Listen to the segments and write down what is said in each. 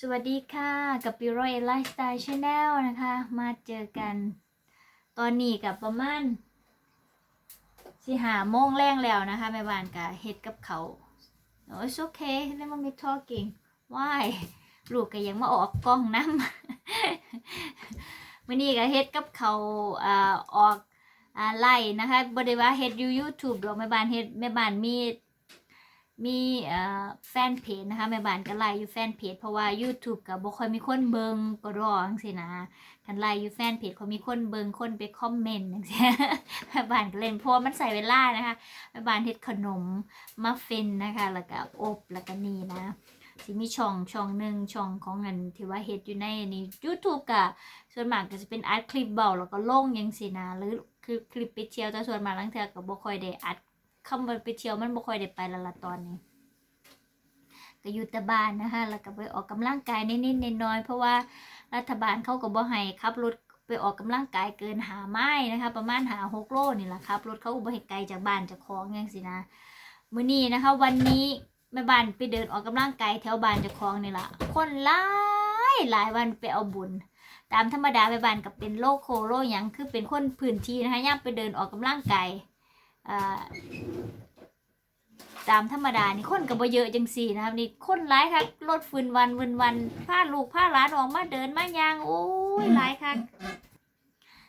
สวัสดีค่ะ กับปิโรเอไลฟ์สไตล์ชาแนลนะคะ มาเจอกัน ตอนนี้กับประมาณสิหาโมงแรงแล้วนะคะแม่บ้านกับเฮ็ดกับเขาโอ้ยโอเคแล้วมันมี talking why ลูกก็ยังมาออกกล้องน้ำวันนี้ก็เฮ็ดกับเขาอ่าออกอ่าไล่นะคะบริว่าเฮ็ดอยู่ YouTube ดอกแม่บ้านเฮ็ดแม่บ้านมี มีแฟนเพจนะคะแม่บ้านก็ไลฟ์อยู่แฟนเพจเพราะว่า YouTube ก็บ่ค่อยมีคนเบิงก็รอจังซี่นะคันไลฟ์อยู่แฟนเพจเขามีคนเบิงคนไปคอมเมนต์จังซี่แม่บ้านก็เล่นเพราะมันใส่เวลานะคะแม่บ้านเฮ็ดขนมมัฟฟินนะคะแล้วก็อบแล้วก็นี่นะสิมีช่องช่องหนึ่งช่องของเงินที่ว่าเฮ็ดอยู่ในนี่ YouTube ก็ส่วนมากก็จะเป็นอัดคลิปเบาแล้วก็ลงจังซี่นะหรือคือคลิปไปเที่ยวแต่ส่วนมากลังเทื่อก็บ่ค่อยได้อัด คำว่าไปเที่ยวมันบ่ค่อยได้ไปละละตอนนี้ก็อยู่แต่บ้านนะคะแล้วก็ไปออกกำลังกายนิดๆน้อยๆเพราะว่ารัฐบาลเขาก็บ่ให้ขับรถไปออกกำลังกายเกินหาไม้นะคะ ประมาณหาหกโลนี่แหละครับรถเขาก็บ่ให้ไกลจากบ้านจากของอย่างสินะมื้อนี้นะคะ วันนี้แม่บ้านไปเดินออกกำลังกายแถวบ้านจากของนี่แหละคนหลายหลายวันไปเอาบุญ ตามธรรมดาแม่บ้านก็เป็นโรคโคโรคหยังคือเป็นคนพื้นที่นะคะย่ามไปเดินออกกำลังกาย ตามธรรมดานี่คนก็บ่เยอะจังสี่นะครับนี่คนหลายคักรถฟืนวันวันวันพาลูกพาหลานออกมาเดินมายางโอ้ยหลายคัก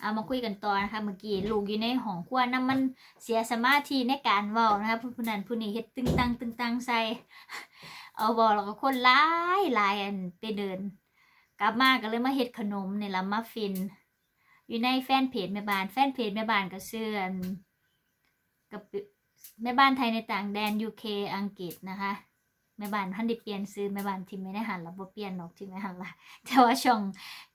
เอามาคุยกันต่อนะคะเมื่อกี้ลูกอยู่ในห้องครัวน้ำมันเสียสมาธิในการเว้านะคะผู้นั้นผู้นี้เฮ็ดตึงตังตึงตังใส่เอาเว้าแล้วก็คนหลายหลายอันไปเดิน กลับมาก็เลยมาเฮ็ดขนมนี่ละมัฟฟิน อยู่ในแฟนเพจแม่บ้านแฟนเพจแม่บ้านก็เชื่อน กับแม่บ้านไทยในต่างแดน UK อังกฤษนะคะแม่บ้านท่านได้เปลี่ยนซื้อแม่บ้านที่ไม่ได้หันละบ่เปลี่ยนหรอกที่ไม่หันละแต่ว่าช่อง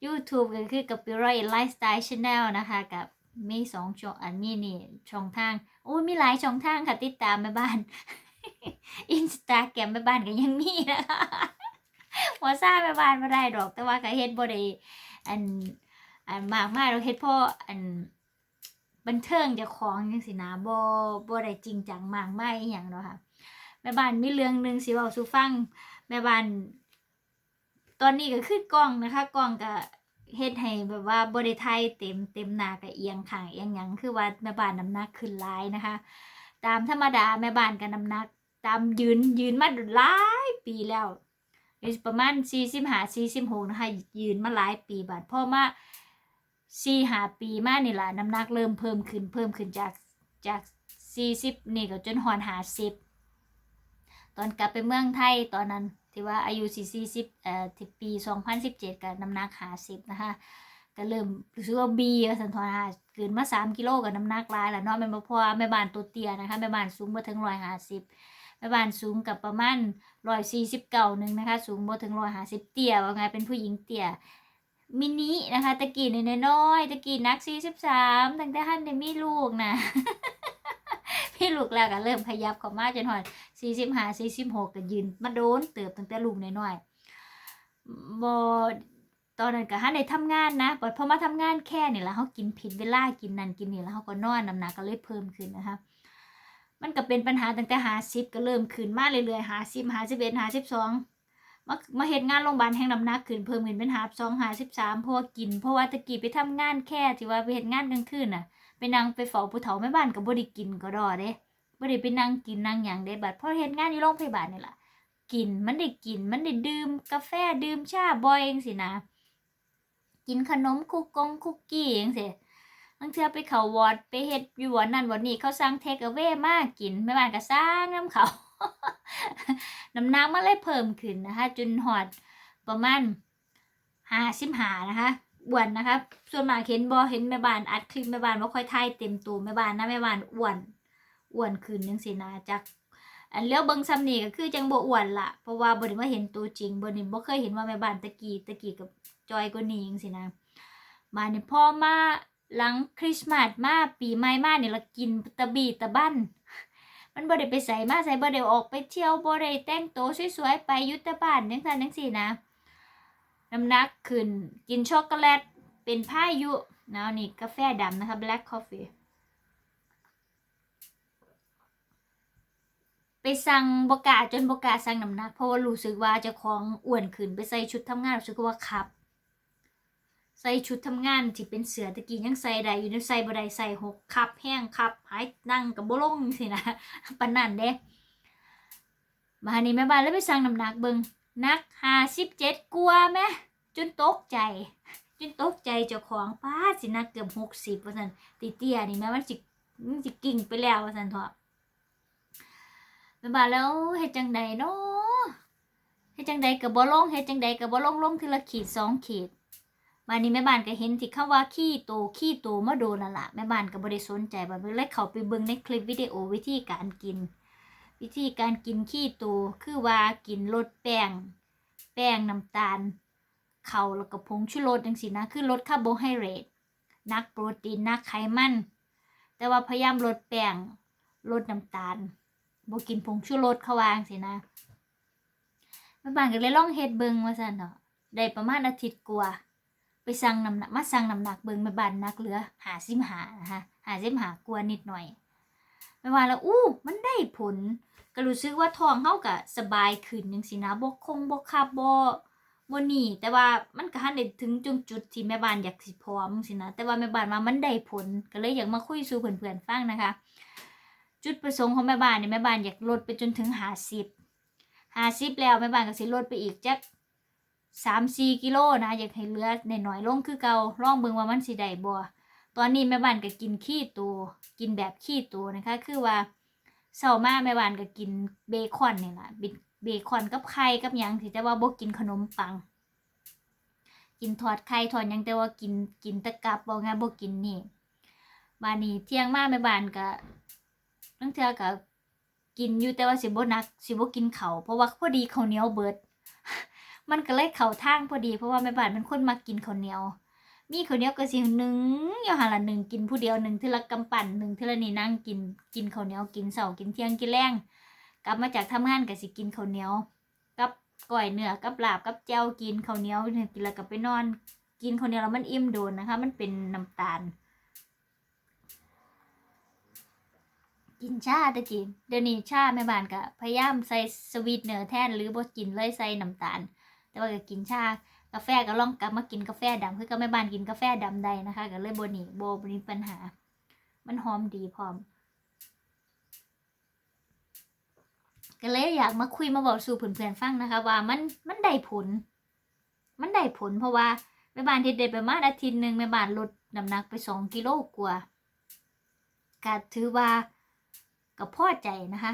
YouTube ก็คือกับ p i r o y Lifestyle Channel นะคะกับมีสองช่องอันนี้นี่ช่องทาง โอ้มีหลายช่องทางค่ะติดตามแม่บ้านอินสตาแกรมแม่บ้านก็ยังมีนะคะหัวซ่าแม่บ้านไม่ได้ดอก แต่ว่าก็เฮ็ดบ่ได้อันอันมากมากเราเฮ็ดเพราะอัน บันเทิงจะของจังสินะบ่บ่ได้จริงจังมากไม่อหย่างเนาะค่ะแม่บ้านมีเรื่องหนึ่งสิเว้าสู่ฟังแม่บ้านตอนนี้ก็คือกล้องนะคะกล้องก็เฮ็ดให้แบบว่าบ่ได้ถ่ายเต็มเต็มหน้าก็เอียงข้างเอียงหยังคือว่าแม่บ้านน้ำหนักขึ้นหลายนะคะ ตามธรรมดาแม่บ้านก็น้ำหนัก ตามยืนยืนมาหลายปีแล้วประมาณ45 46นะคะยืนมาหลายปีบาดพ่อมา สี่หาปีมานี่ล่ะน้ำหนักเริ่มเพิ่มขึ้นเพิ่มขึ้นจากจากสี่สิบนี่ก็จนหอนหาสิบตอนกลับไปเมืองไทยตอนนั้นที่ว่าอายุสี่สี่สิบเอ่อที่ปีสองพันสิบเจ็ดกับน้ำหนักหาสิบนะคะก็เริ่มรู้สึกว่าบีสันทนาเกินมาสามกิโลกับน้ำหนักลายแล้วเนาะแม่บ่พอแม่บ้านตัวเตี้ยนะคะแม่บ้านสูงมาถึงร้อยห้าสิบแม่บ้านสูงกับประมาณร้อยสี่สิบเก้าหนึ่งนะคะ สูงบ่ถึงร้อยห้าสิบเตี้ยว่าไงเป็นผู้หญิงเตี้ย มินินะคะตะกี้นี่น้อยตะกี้นักสี่สิบสามตั้งแต่ท่านได้มีลูกนะมีลูกแล้วก็เริ่มขยับเข้ามาจนหอดสี่สิบห้าสี่สิบหกก็ยืนมาโดนเติบตั้งแต่ลูกน้อยๆบอตอนนั้นก็ฮันได้ทำงานนะพอพอมาทำงานแค่นี่แหละเขากินผิดเวลากินนั่นกินนี่แล้วเขาก็นอนน้ำหนักก็เลยเพิ่มขึ้นนะคะมันก็เป็นปัญหาตั้งแต่หาสิบก็เริ่มขึ้นมาเรื่อยๆหาสิบหาสิบเอ็ดหาสิบสอง มามาเฮ็ดงานโรงพยาบาลแห่งน้ำหนักขึ้นเพิ่มขึ้นเป็นหาบสองหาสิบสามเพราะว่ากิน เพราะว่าตะกี้ไปทำงานแค่ที่ว่าไปเฮ็ดงานกลางคืนน่ะไปนั่งไปเฝ้าผู้เฒ่าแม่บ้านก็บ่ได้กินก็ดอเด้บ่ได้ไปนั่งกินนั่งหยังเด้บัดพอเฮ็ดงานอยู่โรงพยาบาลนี่ล่ะกินมันได้กินมันได้ดื่มกาแฟดื่มชาบ่อยจังซี่นะ กินขนมคุกกงคุกกี้จังซี่บางเทื่อไปเขาวอดไปเฮ็ดอยู่วันนั้นวันนี้เขาสั่งเทคเอา a y มากกินแม่บ้านก็สั่งนํเขา น้ำหนักมันเลยเพิ่มขึ้นนะคะ จนหอดประมาณห้าสิบหานะคะอ้วนนะคะ ส่วนมากเห็นบอเห็นแม่บ้านอัดคลิปแม่บ้านว่าค่อยทายเต็มตัวแม่บ้านนะแม่บ้านอ้วนอ้วนขึ้นยังสินะจากอันเลี้ยวเบิงซ้ำนี่ก็คือจังบ่อ้วนละเพราะว่าบ่ได้มาเห็นตัวจริงบ่ได้บ่เคยเห็นว่าแม่บ้านตะกี้ตะกี้กับจอยกว่านี้จังสินะมาเนี่ยพอมาหลังคริสต์มาสมาปีใหม่มาเนี่ยเรากินตะบีตะบั้น มันบ่ได้ไปใส่มาใส่บ่ได้ออกไปเที่ยวบ่ได้แต่งตัวสวยๆไปยุตบ้านจังซั่นจังซี่นะน้ำหนักขึ้นกินช็อกโกแลตเป็นพายุเนาะนี่กาแฟดำนะคะ black coffee ไปสั่งบกาจนบกาสั่งน้ำหนักเพราะว่ารู้สึกว่าเจ้าของอ้วนขึ้นไปใส่ชุดทำงานรู้สึกว่าขับ ใส่ชุดทำงานที่เป็นเสือตะกี้ยังใส่ได้อยู่ในใส่บ่ได้ใส่หกขับแห้งขับหายนั่งกับบ่ลงสินะปานนั้นเด้มานี่แม่บ้านเลยไปสั่งน้ำหนักเบิงนักห้าสิบเจ็ดกลัวาไหมจนตกใจ จนตกใจเจ้าของป้าสินักเกือบหกสิบว่าสันตีเตี้ยนี่แม่มันสิมันสิกิ่งไปแล้วว่าสันเถอะแม่บ้านแล้วเฮ็ดจังใดเนาะเฮ็ดจังใดกับบ่ลงเฮ็ดจังใดกับบ่ลงลงทีละขีดสองขีด มานี้แม่บ้านก็เห็นที่คำว่าขี้โตขี้โตมาโดนละละแม่บ้านก็บ่ได้สนใจบ่เลยเข้าไปเบิ่งในคลิปวิดีโอวิธีการกิน วิธีการกินขี้โตคือว่ากินลดแป้ง แป้งน้ำตาลเข่าแล้วก็ผงชูรสจังซี่นะคือลดคาร์โบไฮเดรตนักโปรตีนนักไขมัน แต่ว่าพยายามลดแป้งลดน้ำตาลบ่กินผงชูรสเขาวาจังสินะแม่บ้านก็เลยลองเฮ็ดเบิ่งว่าซั่นเนาะได้ประมาณอาทิตย์กว่า สั่งน้ำหนักมาสั่งน้ำหนักเบิงม่บ้านนักเหลือหาสิบหานะคะหาสิบหากว่านิดหน่อยแม่ว่าแล้วอู้มันได้ผล ก็รู้สึกว่าท้องเฮาก็สบายขึ้นจังซี่นะบ่คงบ่คับบบนี่แต่ว่ามันก็ทันได้ถึงจุดจุดที่แม่บ้านอยากสิพร้อมจังซี่นะแต่ว่าแม่บ้านว่ามันได้ผลก็เลยอยากมาคุยสู่เพื่อนๆฟังนะคะ จุดประสงค์ของแม่บ้านเนี่ยแม่บ้านอยากลดไปจนถึง50 50แล้วแม่บ้านก็สิลดไปอีกจัก 3-4กิโลนะอยากให้เหลือใน้อยลงคือเกาลองเบิงว่ามันสิได้บ่ตอนนี้แม่บ้านก็กินขี้ตัวกินแบบขี้ตัวนะคะ คือว่าเช้ามาแม่บ้านก็กินเบคอนนี่ล่ะเบคอนกับไข่กับยังที่แต่ว่าบ่กินขนมปัง กินทอดไข่ทอดยังแต่ว่ากินกินตะกับบ่งั้นบ่กินนี่บานนี้เที่ยงมาแม่บ้านก็ตั้งเทื่อก็กินอยู่แต่ว่าสิบ่หนักสิบ่กินข้าวเพราะว่าพอดีข้าวเหนียวเบิด มันก็เลยเข้าทางพอดี เพราะว่าแม่บ้านเป็นคนมักกินข้าวเหนียว มีข้าวเหนียวก็สิหนึ่งอยู่หันละหนึ่งกินผู้เดียวหนึ่งทีละกำปั่นหนึ่งทีละนี่นั่งกินกินข้าวเหนียวกินเสากินเที่ยงกินแรงกลับมาจากทำงานก็สิกินข้าวเหนียวกับก้อยเนื้อกับลาบกับแจ่วกินข้าวเหนียวกินแล้วก็ไปนอน กินข้าวเหนียวแล้วมันอิ่มโดนนะคะ มันเป็นน้ำตาลกินชาตะกี้เดี๋ยวนี้ชาแม่บ้านก็พยายามใส่สวีทเนอร์แทนหรือบ่กินเลยใส่น้ำตาล แต่ว่าก็กินชากาแฟก็ลองกลับมากินกาแฟดำคือก็แม่บ้านกินกาแฟดำได้นะคะก็เลยบ่หนีบ่บ่มีปัญหา มันหอมดีพร้อมก็เลยอยากมาคุยมาบอกสู่เพื่อนๆฟังนะคะ ว่ามันมันได้ผล มันได้ผลเพราะว่าแม่บ้านที่เด็ดไปมาอาทิตย์หนึ่งแม่บ้านลดน้ำหนักไปสองกิโลกว่าก็ถือว่าก็พอใจนะคะ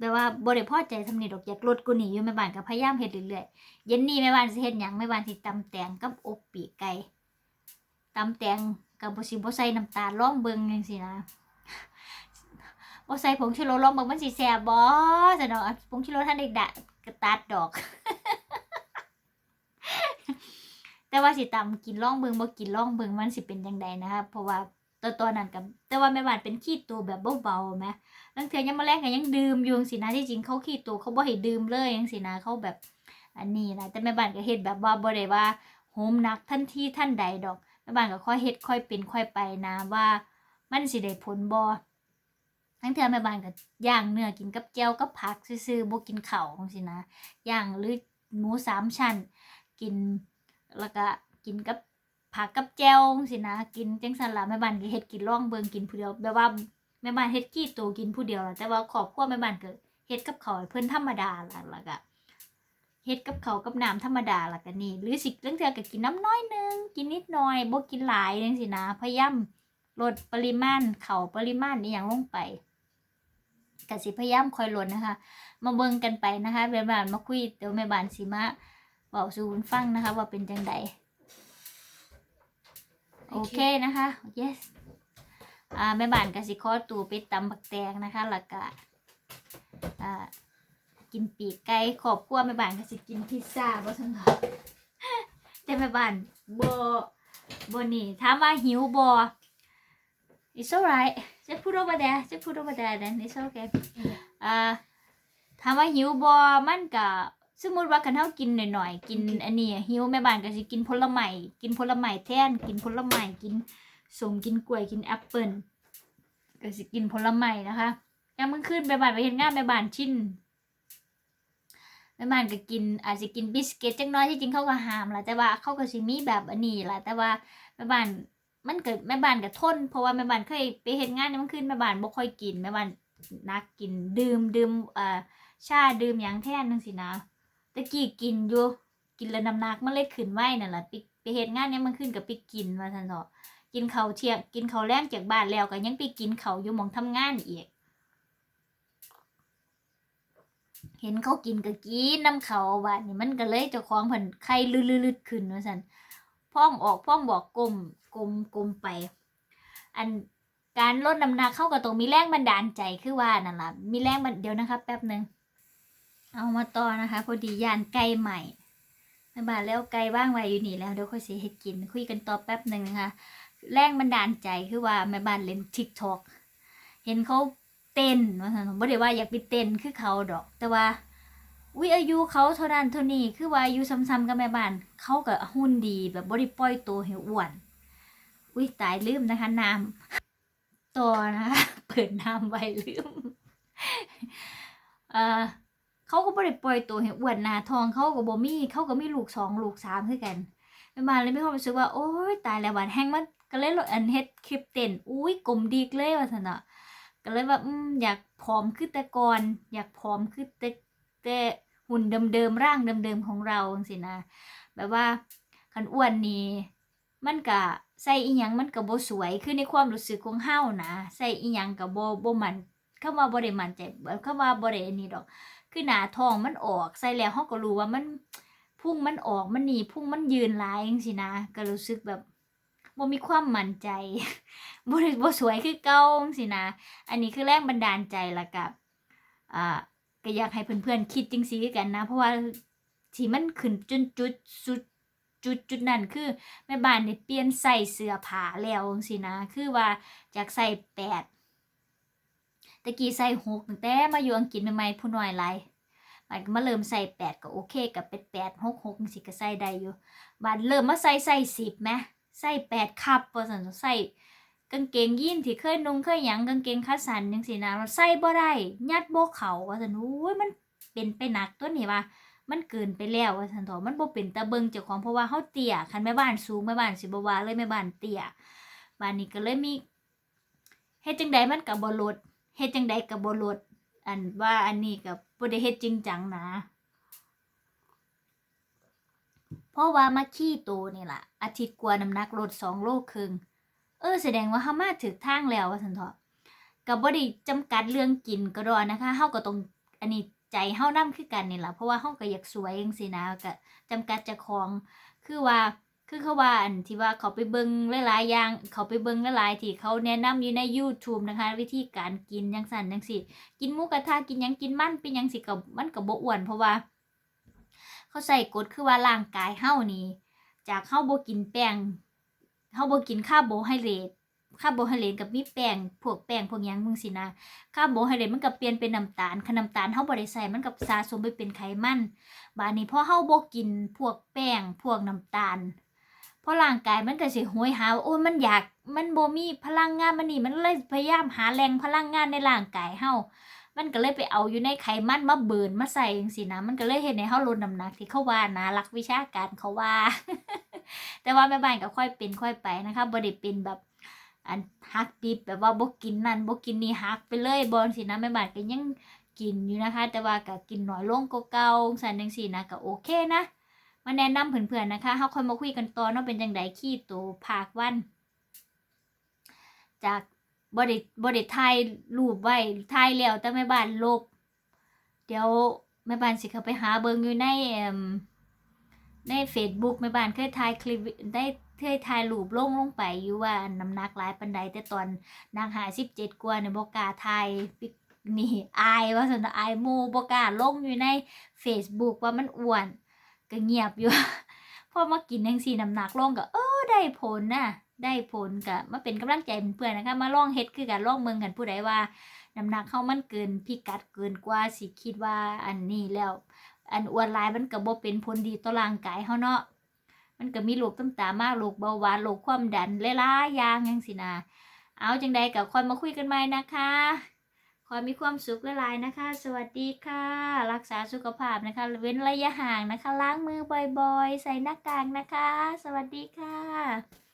แปลว่าบ่ได้พอใจทำนี่ดอกอยากลดกูหนีอยู่แม่บ้านก็พยายามเฮ็ดเรื่อยๆเย็นนี้แม่บ้านสิเฮ็ดหยังแม่บ้านสิตำแตงกับอบปีกไก่ตำแตงกับบ่สิบ่ใส่น้ำตาลลองเบิ่งจังซี่นะบ่ใส่ผงชูรสลองเบิ่งมันสิแซ่บบ่ซะดอกผงชูรสท่านเด็กดะกระตัดดอก แต่ว่าสิตำกินลองเบิ่งบ่กินลองเบิ่งมันสิเป็นจังไดนะคะเพราะว่า ตอนตอนนั้นกับแต่ว่าแม่บ้านเป็นขี้ตัวแบบเบาๆแหมลังเทือยังมาแรงก็ยังดื่มอยู่จังซี่นะที่จริงเขาขี้ตัวเขาบ่ให้ดื่มเลยจังซี่นะเขาแบบอันนี้นะแต่แม่บ้านก็เฮ็ดแบบว่าบ่ได้ว่าโหมนักทันที่ทันใดดอกแม่บ้านก็ค่อยเฮ็ดค่อยเป็นค่อยไปนะว่ามันสิได้ผลบ่ทั้งเทือแม่บ้านก็ย่างเนื้อกินกับแจ่วกับผักซื่อๆบ่กินเข้าวจังซี่นะย่างหรือหมูสามชั้นกินแล้วก็กินกับ ผักกับแจ่วจังซี่นะกินจังซั่นละแม่บ้านก็เฮ็ดกินร่องเบิงกินผู้เดียวแบบว่าแม่บ้านเฮ็ดขี้โตวกินผู้เดียวล่ะแต่ว่าครอบครัวแม่บ้านก็เฮ็ดกับเขาเพิ่นธรรมดาล่ะล้วก็เฮ็ดกับเขากับน้ำธรรมดาล่ะก็นี่หรือสิเรื่องเทื่อก็กินน้ำน้อยหนึงกินนิดหน่อยบ่กินหลายจังซี่นะพยายามลดปริมาณเขาปริมาณอีหยังลงไปกสิพยายามคอยลดนะคะ มาเบิ่งกันไปนะคะแม่บ้านมาคุยเดี๋ยวแม่บ้านสิมาเบาสู่คุณฟังนะคะ ว่าเป็นจังใด โอเคนะคะ yes อ่าแม่บ้านกสิขอตัวไปตำบักแตงนะคะแล้วก็อ่ากินปีกไก่ขอบครัวแม่บ้านก็สิกินพิซซ่าบ่ทันหรอกแต่แม่บ้านบ่บ่นี่ถามว่าหิวบ่ It's alright just put over there just put over there then it's okay อ่าถามว่าหิวบ่มันก็ สมมุติว่าคันเฮากินหน่อยๆ กินอันนี้หิวแม่บ้านก็สิกินผลไม้กินผลไม้แทน กินผลไม้กินส้มกินกล้วยกินแอปเปิ้ลก็สิกินผลไม้นะคะไอยังมึงขึ้นไปบ้านไปเห็นงานไปบ้านชินไปบ้านก็กินอาจจะกินบิสกิตจังน้อยที่จริงเขาก็ห้ามแหละแต่ว่าเขาก็สิมีแบบอันนี้แหละแต่ว่าแม่บ้านมันเกิดแม่บ้านก็ทน เพราะว่าแม่บ้านเคยไปเห็นงานเนี่ยมันขึ้นแม่บ้านบ่ค่อยกินแม่บ้านนักกินดื่มดื่มเอ่อชาดื่มหยังแทนนึงสินะ ตะกี้กินอยู่กินแล้วน้ำหนักมันเลยขึ้นไว้นั่นแหละไปไปเห็นงานเนี่ยมันขึ้นกับไปกินว่าซั่นเนาะกินเขาเที่ยงกินเขาวแรงจากบ้านแล้วก็ยังไปกินเขาอยู่หมองทำงานอีก เห็นเขากินก็กินน้ำเขาบ้านนี่มันก็เลยเจ้าของเพิ่นไข้ลืดๆขึ้นว่าซั่นพ้องออกพ้องบอกกลมกลมกลมไป อันการลดน้ำหนักเข้ากับตรงมีแรงบันดาลใจคือว่านั่นแหละมีแรงบันเดี๋ยวนะคะแป๊บหนึ่ง เอามาต่อนะคะ พอดีย่านไก่ใหม่แม่บ้านแล้วไก่ว่างไว้อยู่นี่แล้วเดี๋ยวค่อยสิให้กิน คุยกันต่อแป๊บหนึ่งนะคะ แรงบันดาลใจคือว่าแม่บ้านเล่น TikTok เห็นเขาเต้นว่าซั่นบ่ได้ว่าอยากไปเต้นคือเขาดอก แต่ว่าวิอายุเขาเท่านั้นเท่านี้คือว่าอายุซ้ำๆกับแม่บ้านเขาก็หุ่นดีแบบบ่ได้ปล่อยตัวให้อ้วนอุ้ยตายลืมนะคะน้ำต่อนะคะเปิดน้ำไว้ลืมเอ่อ เขาก็บ่ได้ปล่อยตัวให้อ้วนหน้าทองเขาก็บ่มีเขาก็มีลูกสองลูกสามคือกันแม่บ้านเลยมีความรู้สึกว่าโอ๊ยตายแล้วบาดแห้งมันก็เลยลดอันเฮ็ดคลิปเต้นอุ้ยกลมดีกเลยว่าซั่นน่ะก็เลยว่าอืมอยากผอมคือแต่ก่อน อยากผอมคือแต่แต่หุ่นเดิมๆร่างเดิมๆของเราจังซี่นะแบบว่าคันอ้วนนี่มันก็ใส่อีหยังมันก็บ่สวยคือในความรู้สึกของเฮานะใส่อีหยังก็บ่บ่มันคำว่าบ่ได้มั่นใจคำว่าบ่ได้นนี้ดอก คือหนาทองมันออกใส่แล้วเฮาก็รู้ว่ามันพุ่งมันออกมันหนีพุ่งมันยืนลายจังสินะก็รู้สึกแบบบ่มีความมั่นใจบ่ได้บ่สวยคือเก่าจังสินะ อันนี้คือแรงบันดาลใจละกับอ่าก็อยากให้เพื่อนๆคิดจังซีกันนะ เพราะว่าที่มันขึ้นจนจุดสุดจุดจุดนั้นคือแม่บ้านนี่เปลี่ยนใส่เสื้อผ้าแล้วจังซี่นะ คือว่าจากใส่แปด ตะกี้ใส่หกตั้งแต่มาอยู่อังกฤษใหม่ๆผู้น้อยหลายมันมาเริ่มใส่แปดก็โอเคกับเป็นแปดหกหกสิก็ใส่ได้อยู่บานเริ่มมาใส่ใส่สิบไหมใส่แปดคับว่าสันใส่กางเกงยีนที่เคยนุ่งเคยหยังกางเกงขาสั้นยังสินะเราใส่บ่ได้ยัดโบเขาว่าสันโอ้ยมันเป็นไปหนักตัวนี้ว่ามันเกินไปแล้วว่าสันทอมันบ่เป็นตะเบิงเจ้าของเพราะว่าเฮาเตี้ยคันแม่บ้านสูงแม่บ้านสิบ่ว่าเลยแม่บ้านเตี้ยบ้านนี้ก็เลยมีเฮ็ดจังใดมันก็บ่ลด เฮ็ดจังใดก็บ่ลดอันว่าอันนี้กับบ่ได้เฮ็ดจริงจังนะ เพราะว่ามาขี้โตนี่ล่ะ อาทิตย์กว่าน้ำหนักลดสองโลครึ่งเออแสดงว่าเฮามาถึกทางแล้วว่าซั่นเถาะก็บ่ได้จำกัดเรื่องกินก็ดอนะคะเฮาก็ต้องอันนี้ใจเฮานำคือกันนี่ล่ะเพราะว่าเฮาก็อยากสวยจังซี่นะก็จำกัดเจ้าของคือว่า คือเขาว่าอันที่ว่าเขาไปเบิงหลายๆอย่าง เขาไปเบิงหลายๆที่เขาแนะนำอยู่ใน YouTube นะคะ วิธีการกินจังซั่นจังซี่กินหมูกระทะกินยังกินมันเป็นยังสิกับมันกับบ่อ้วนเพราะว่า เขาใส่กฎคือว่าร่างกายเฮานี่จากเฮาบ่กินแป้งเฮาบ่กินคาร์โบไฮเดรตคาร์โบไฮเดรตกับมีแป้งพวกแป้งพวกยังมึงสินะคาร์โบไฮเดรตมันก็เปลี่ยนเป็นน้ำตาลคันน้ำตาลเฮาบ่ได้ใส่มันก็สะสมไปเป็นไขมันบาดนี้พอเฮาบ่กินพวกแป้งพวกน้ำตาล ราะร่างกายมันก็สิโหยหาว่าโอ้ยมันอยากมันบ่มีพลังงานมันนี่มันเลยพยายามหาแหล่งพลังงานในร่างกายเฮามันก็เลยไปเอาอยู่ในไขมันมาเบิร์นมาใส่จังซี่นะ มันก็เลยเฮ็ดให้เฮาลดน้ำหนักที่เขาว่านะหลักวิชาการเขาว่า แต่ว่าแม่บ้านก็ค่อยเป็นค่อยไปนะคะบ่ได้เป็นแบบอันฮักดิบแบบว่าบ่กินนั่นบ่กินนี่ฮักไปเลยบ่จังซี่นะแม่บ้านก็ยังกินอยู่นะคะ แต่ว่าก็กินน้อยลงกว่าเก่าซั่นจังซี่นะก็โอเคนะ มาแนะนำเพื่อนๆนะคะเฮาค่อยมาคุยกันต่อเนาะเป็นจังไดขี้โตภาควัน จากบ่ได้บ่ได้ถ่ายรูปไว้ถ่ายแล้วแต่แม่บ้านลบ เดี๋ยวแม่บ้านสิเข้าไปหาเบิ่งอยู่ในเอิ่มใน Facebook แม่บ้านเคยถ่ายคลิปได้เคยถ่ายรูปลงลงไปอยู่ว่าน้ำหนักหลายปานใดแต่ตอนนางหา17กว่าเนี่ยบ่กล้าถ่ายนี่อายว่าซั่นน่ะอายหมู่บ่กล้าลงอยู่ใน Facebook ว่ามันอ้วน ก็เงียบอยู่ พอมากินจังซี่น้ำหนักลงก็เออได้ผลน่ะได้ผลก็มาเป็นกำลังใจเพื่อนนะคะ มาลองเฮ็ดคือกันลองเมืองกันผู้ใดว่าน้ำหนักเขามันเกินพิกัดเกินกว่าสิคิดว่าอันนี้แล้ว อันอ้วนลายมันก็บ่เป็นผลดีต่อร่างกายเฮาเนาะมันก็มีโรคต่างๆมากโรคเบาหวานโรคความดันหลายๆอย่างจังซี่นะเอาจังใดก็ค่อยมาคุยกันใหม่นะคะ ขอมีความสุขหลายๆนะคะ สวัสดีค่ะ รักษาสุขภาพนะคะเว้นระยะห่างนะคะ ล้างมือบ่อยๆ ใส่หน้ากากนะคะ สวัสดีค่ะ